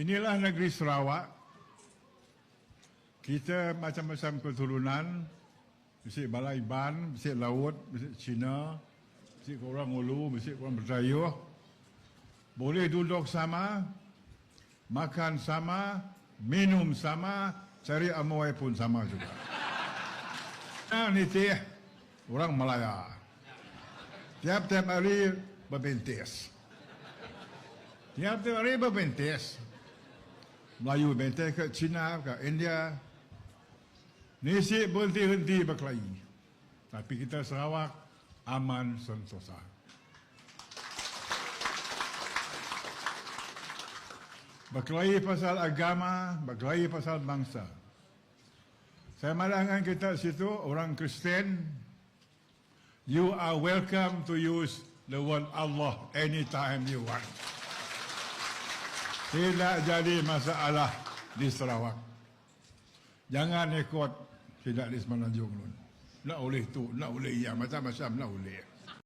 Inilah negeri Sarawak. Kita macam-macam keturunan. Mesti Balai Ban, mesti Laut, mesti Cina, mesti korang Ulu, mesti korang Berdayuh. Boleh duduk sama, makan sama, minum sama, cari amoy pun sama juga. Nah, ni teh, orang Malaya. Tiap-tiap hari berbentis. Tiap-tiap hari berbentis. Melayu bentis ke China, ke India. Nisi berhenti-henti berkelahi. Tapi kita Sarawak aman sentosa. Berkelahi pasal agama, berkelahi pasal bangsa. Saya malangkan kita situ, orang Kristian, you are welcome to use the word Allah anytime you want. Tidak jadi masalah di Sarawak. Jangan ikut tidak di Semenanjung. Nak boleh tu, nak boleh yang macam-macam nak boleh.